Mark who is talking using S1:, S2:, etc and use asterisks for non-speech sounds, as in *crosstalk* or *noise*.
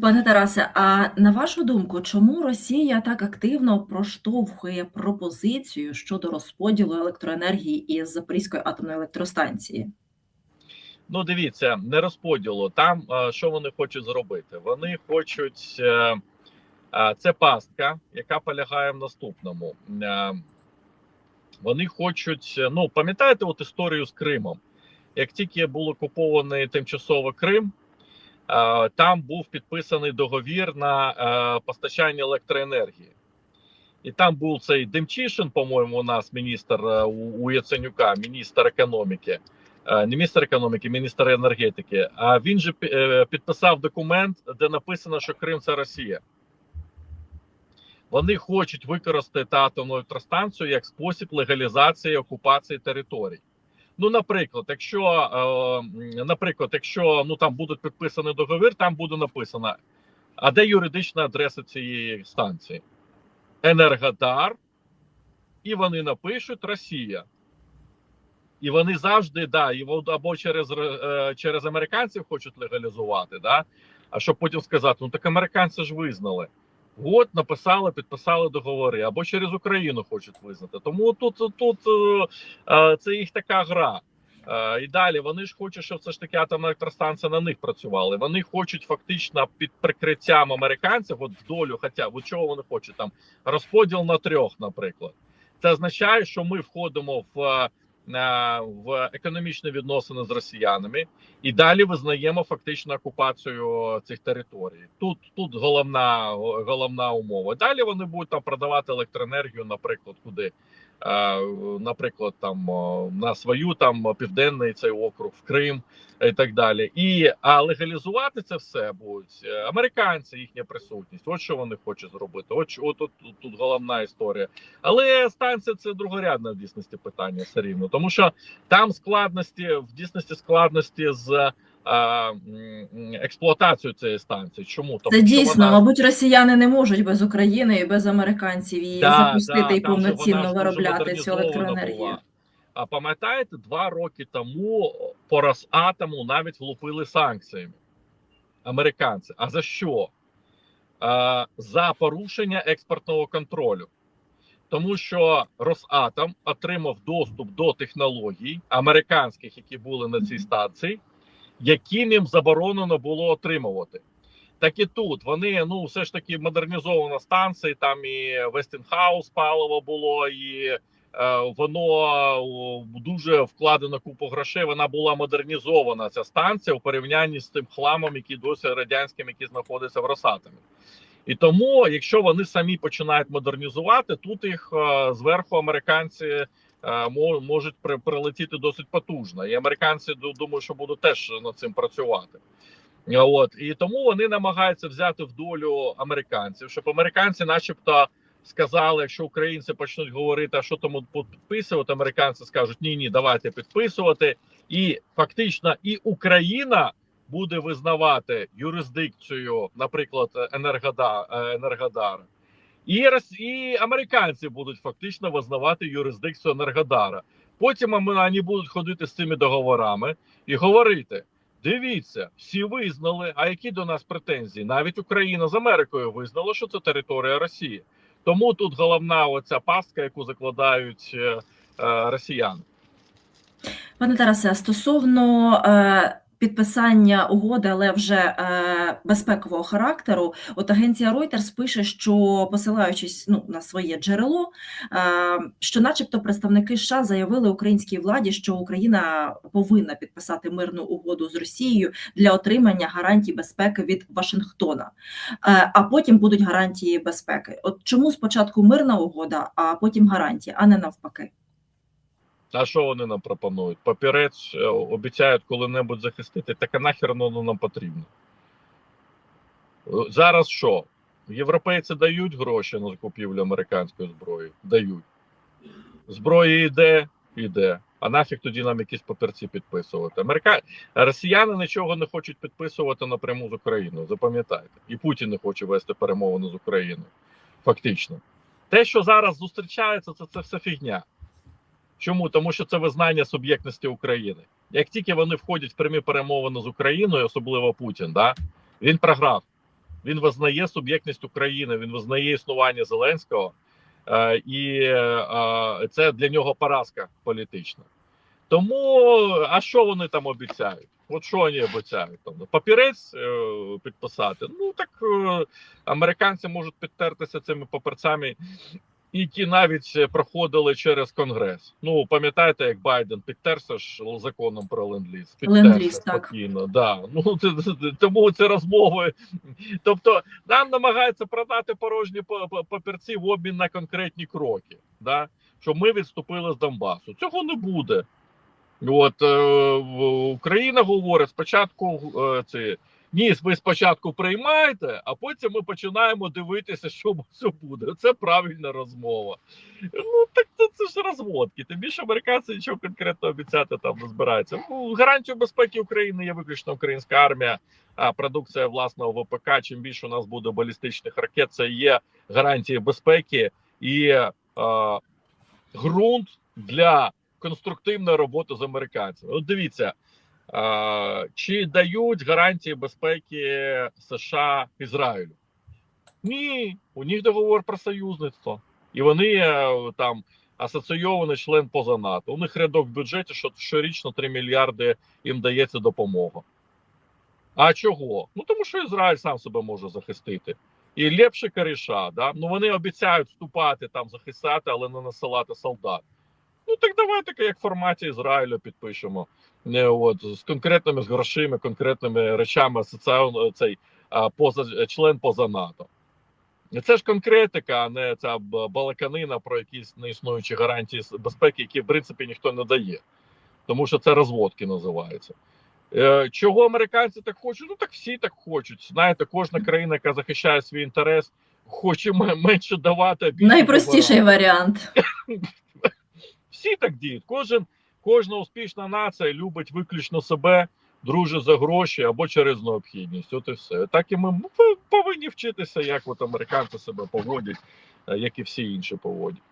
S1: Пане Тарасе, а на вашу думку, чому Росія так активно проштовхує пропозицію щодо розподілу електроенергії із Запорізької атомної електростанції?
S2: Ну, дивіться, не розподілу. Там що вони хочуть зробити? Вони хочуть е, це пастка, яка полягає в наступному. Е, Вони хочуть, е, ну пам'ятаєте, от історію з Кримом. Як тільки був окупований тимчасово Крим, там був підписаний договір на е, постачання електроенергії. І там був цей Демчишин, по-моєму, у нас міністр е, у Яценюка, міністр економіки. Е, не міністр економіки, міністр енергетики. А він же е, підписав документ, де написано, що Крим це Росія. Вони хочуть використати атомну електростанцію як спосіб легалізації окупації територій. Ну, наприклад, якщо, е, наприклад, якщо ну там буде підписаний договір, там буде написано, а де юридична адреса цієї станції? Енергодар, і вони напишуть Росія. І вони завжди да, або через е, через американців хочуть легалізувати, да, а щоб потім сказати, ну так американці ж визнали. От написали, підписали договори, або через Україну хочуть визнати. Тому тут, тут е, е, це їх така гра. Е, і далі вони ж хочуть, щоб все ж таки атомна електростанція на них працювали. Вони хочуть фактично під прикриттям американців, от в долю, хоча от чого вони хочуть там розподіл на трьох, наприклад. Це означає, що ми входимо в, в економічні відносини з росіянами і далі визнаємо фактично окупацію цих територій. Тут тут головна головна умова. Далі вони будуть там продавати електроенергію, наприклад, куди. Наприклад, там на свою там південний цей округ в Крим і так далі, і а легалізувати це все будуть е, американці, їхня присутність. От що вони хочуть зробити. От, от, от тут головна історія. Але станція це другорядне в дійсності питання все рівно, тому що там складності в дійсності складності з а, м, експлуатацією цієї станції. Чому
S1: Це дійсно,
S2: вона-
S1: мабуть, росіяни не можуть без України і без американців її
S2: Да,
S1: запустити
S2: да,
S1: і
S2: вона
S1: повноцінно виробляти цю електроенергію.
S2: була. А пам'ятаєте, два роки тому по Росатому навіть влупили санкціями американці. А за що? А, за порушення експортного контролю. Тому що Росатом отримав доступ до технологій американських, які були на цій станції, яким їм заборонено було отримувати. Так і тут вони ну все ж таки модернізована станція, там і Westinghouse паливо було, і е, воно дуже вкладено купу грошей. Вона була модернізована ця станція у порівнянні з тим хламом, який досі радянським, який знаходиться в Росатомі. І тому, якщо вони самі починають модернізувати, тут їх е, зверху американці можуть при, прилетіти досить потужно. І американці ду- думаю, що будуть теж над цим працювати. Е, От і тому вони намагаються взяти в долю американців, щоб американці, начебто, сказали, якщо українці почнуть говорити, а що тому підписувати, американці скажуть ні, ні, давайте підписувати. І фактично, і Україна буде визнавати юрисдикцію, наприклад, Енергода, е, Енергодара. І, і американці будуть фактично визнавати юрисдикцію Енергодара. Потім вони будуть ходити з цими договорами і говорити: дивіться, всі визнали, а які до нас претензії? Навіть Україна з Америкою визнала, що це територія Росії. Тому тут головна оця пастка, яку закладають е, е, росіяни.
S1: Пане Тарасе, стосовно е, підписання угоди, але вже е, безпекового характеру, от агенція Reuters пише, що посилаючись ну, на своє джерело, е, що, начебто, представники США заявили українській владі, що Україна повинна підписати мирну угоду з Росією для отримання гарантій безпеки від Вашингтона, е, а потім будуть гарантії безпеки. От чому спочатку мирна угода, а потім гарантії, а не навпаки?
S2: А що вони нам пропонують? Папірець е, обіцяють коли-небудь захистити. Так а нахер воно нам потрібно? Е, Зараз що? Європейці дають гроші на закупівлю американської зброї? Дають. Зброя йде, йде. А нафіг тоді нам якісь папірці підписувати? Америка... Росіяни нічого не хочуть підписувати напряму з Україною. Запам'ятайте. І Путін не хоче вести перемовини з Україною. Фактично. Те, що зараз зустрічається, це, це все фігня. Чому? Тому що це визнання суб'єктності України. Як тільки вони входять в прямі перемовини з Україною, особливо Путін, да, він програв. Він визнає суб'єктність України, він визнає існування Зеленського, е, і е, це для нього поразка політична. Тому, а що вони там обіцяють? От що вони обіцяють? Там, папірець е, підписати. Ну так е, американці можуть підтертися цими паперцями, які навіть е, проходили через Конгрес. Ну, пам'ятаєте, як Байден підтерся ж законом про ленд-ліз? Підтерся
S1: Ленд-ліз, так.
S2: Да. Ну, *laughs* тому це розмови. Тобто, нам намагаються продати порожні па- па- папірці в обмін на конкретні кроки. Да? Що ми відступили з Донбасу. Цього не буде. От е, Україна говорить спочатку е, це. Ні, ви спочатку приймаєте, а потім ми починаємо дивитися, що, що буде. Це правильна розмова. Ну так це, це ж розводки. Тим більше американці нічого конкретно обіцяти там не збираються. Ну, гарантію безпеки України є виключно українська армія, а продукція власного ВПК. Чим більше у нас буде балістичних ракет, це є гарантії безпеки і е, ґрунт для конструктивної роботи з американцями. От дивіться. Чи дають гарантії безпеки США Ізраїлю? Ні, у них договор про союзництво, і вони е, там асоційований член поза НАТО. У них рядок в бюджеті, що щорічно 3 мільярди їм дається допомога. А чого? Ну тому що Ізраїль сам себе може захистити. І ліпше коріша, да? ну вони обіцяють вступати там, захистати, але не насилати солдат. Ну так давайте як в форматі Ізраїлю підпишемо. Не, от, з конкретними з грошима, конкретними речами асоціально цей а, поза член поза НАТО. Це ж конкретика, а не ця балаканина про якісь неіснуючі гарантії безпеки, які в принципі ніхто не дає. Тому що це розводки називаються. Е, чого американці так хочуть? Ну так всі так хочуть. Знаєте, кожна країна, яка захищає свій інтерес, хоче менше давати.
S1: Найпростіший варіант. *laughs*
S2: Всі так діють. Кожен, кожна успішна нація любить виключно себе, дружить за гроші або через необхідність. От і все. Так і ми повинні вчитися, як от американці себе поводять, е, як і всі інші поводять.